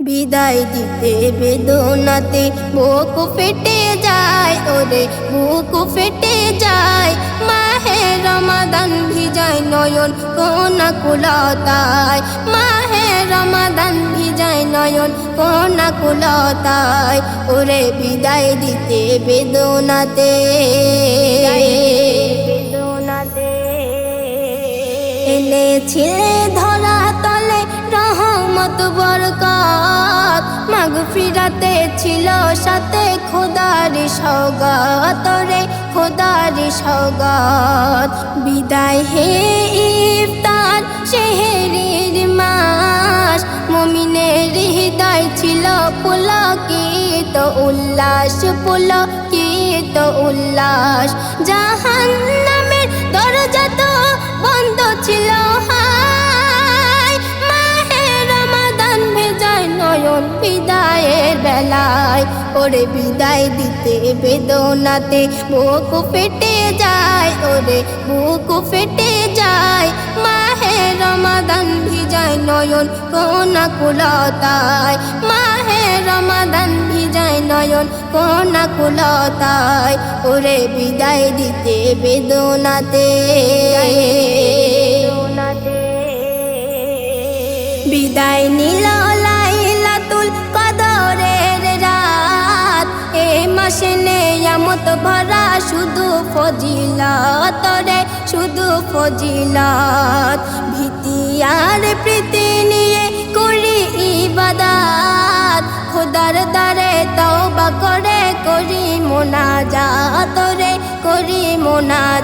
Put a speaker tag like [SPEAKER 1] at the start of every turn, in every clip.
[SPEAKER 1] বিদায় দিতে বেদনাতে বুক ফেটে যায় ওরে বুক ফেটে যায়। মাহে রমাদান ভিজায় নয়ন কোনা কুলতায় মাহে রমাদান ভিজায় নয়ন কোনা কুলতায় ওরে বিদায় দিতে বেদনাতে। বেদনাতে। এনেছিলে ধরা তলে রহমত, বরকত। মাগ ফিরাতে ছিল সাথে খোদারি সৌগাত রে, খোদারি সৌগাত বিদায় হে ইফতার, শেহরির মাস। মমিনের হৃদয় ছিল পুলকিত উল্লাস পুলকিত উল্লাস। জাহান্নামের নয়ন বিদায়ের বেলায় ওরে বিদায় দিতে বেদনাতে বুক ফেটে যায়, ওরে বুক ফেটে যায়। মাহে রমাদান ভিজায় নয়ন কোনা কুলতায় মাহে রমাদান ভিজায় নয়ন কোনা কুলতায় ওরে বিদায় দিতে বেদনাতে। বিদায় নিল লাইলাতুল কদরের রাত। এ মাসে নেয়ামত ভরা শুধু ফজিলত রে, শুধু ফজিলত। ভীতি আর প্রীতি নিয়ে করি ইবাদাত। খোদার দ্বারে তওবা করে করি মোনাজাত রে, করি মোনাজাত।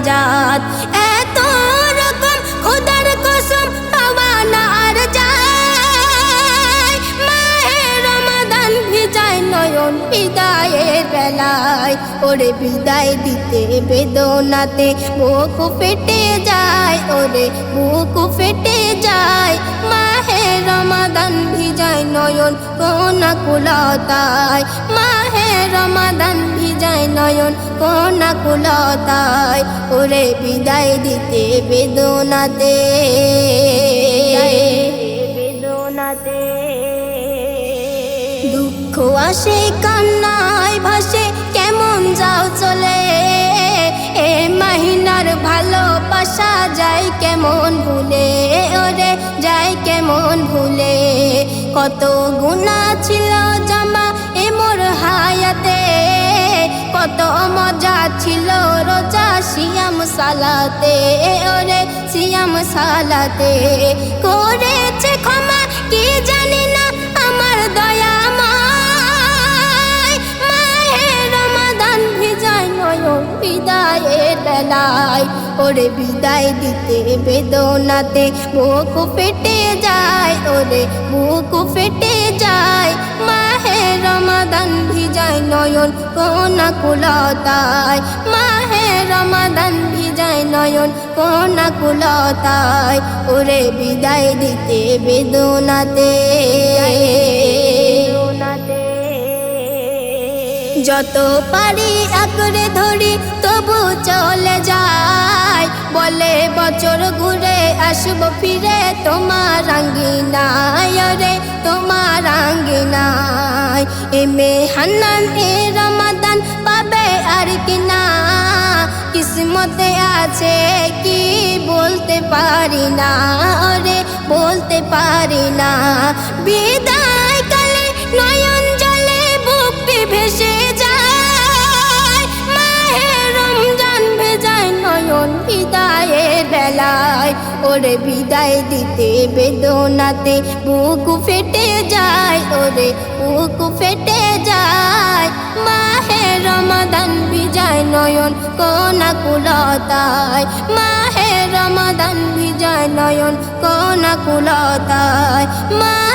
[SPEAKER 1] বিদায়ের বেলায়, ওরে বিদায় দিতে বেদনাতে বুক ফেটে যায়, ওরে বুক ফেটে যায়। মাহে রমাদান ভিজায় নয়ন কোনা কুলতায় মাহে রমাদান ভিজায় নয়ন কোনা কুলতায় ওরে বিদায় দিতে বেদনাতে। আসে কান্নায় ভাসে, কেমন যাও চলে? এ মাহিনার ভালোবাসা যায় কেমন ভুলে? ওরে, যায় কেমন ভুলে? কত গুণা ছিল জামা এ মোর হায়াতে। কত মজা ছিল রোজা শিয়াম সালাতে। ওরে শিয়াম সালাতে। করেছে ক্ষমা, কি জানি না ওরে বিদায় দিতে বেদনাতে বুক ফেটে যায়, ওরে বুক ফেটে যায়। মাহে রমাদান ভিজায় নয়ন কোনা কুলতায় মাহে রমাদান ভিজায় নয়ন কোনা কুলতায় ওরে বিদায় দিতে বেদনাতে, যত পারি আঁকড়ে ধরি, তবু বছর ঘুরে আসব ফিরে, তোমার রাঙ্গিনায় রে, তোমার রাঙ্গিনায় এমে হান্নান এ রমাদান পাবে আর কি না? কিসমতে আছে কি বলতে পারি না রে, বলতে পারি না। বিদায় বিদায় দিতে বেদনাতে বুক ফেটে যায় ওরে, বুক ফেটে যায়। মাহে রমাদান বিজয় নয়ন কোনা কুলতায় মাহে রমাদান বিজয় নয়ন কোনা কুলতায় মাহে